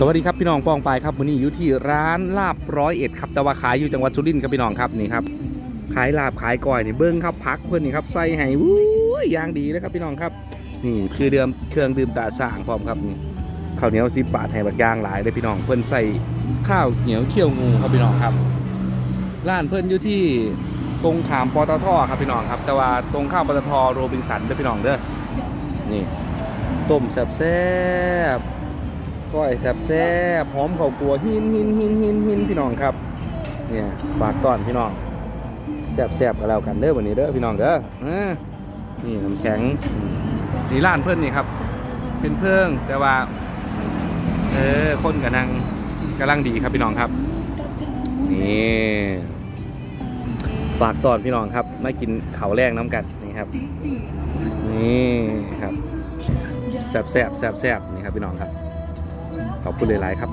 สวัสดีครับพี่น้องปองปายครับวันนี้อยู่ที่ร้านลาบร้อยเอ็ดครับแต่ว่าขายอยู่จังหวัดสุรินทร์ครับพี่น้องครับนี่ครับขายลาบขายก้อยนี่เบิ้งครับพักเพื่อนนี่ครับใส่ให้วู้ยอย่างดีเลยครับพี่น้องครับ นี่คือเดิมเครื่องดื่มตาสร้างพร้อมครับนี่ข้าวเหนียวสิบบาทให้บักย่างหลายเลยพี่น้องเพื่อนใส่ข้าวเหนียวเคี่ยวงูครับพี่น้องครับร้านเพื่อนอยู่ที่ตรงขามปตทครับพี่น้องครับ แต่ว่าตรงข้ามปตทโรบินสันเด้อพี่น้องเด้อนี่ต้มแซ่บ ก้อยแซ่บแซ่บหอมข้าวคั่วหินหินหินหินหินพี่น้องครับเนี่ยฝากต้อนพี่น้องแซ่บแซ่บกันแล้วกันเด้อวันนี้เด้อพี่น้องเด้อนี่น้ำแข็งนี่ร้านเพื่อนนี่ครับ เป็นเพิ่งแต่ว่าเออคนกำลังกำลังดีครับพี่น้องครับนี่ฝากตอนพี่น้องครับมากินเขาวแรงน้ำกันนี่ครับนี่ครับแซ่บแซ่บแซ่บแซ่บนี่ครับพี่น้องครับ ขอบคุณหลาย ๆ ครับ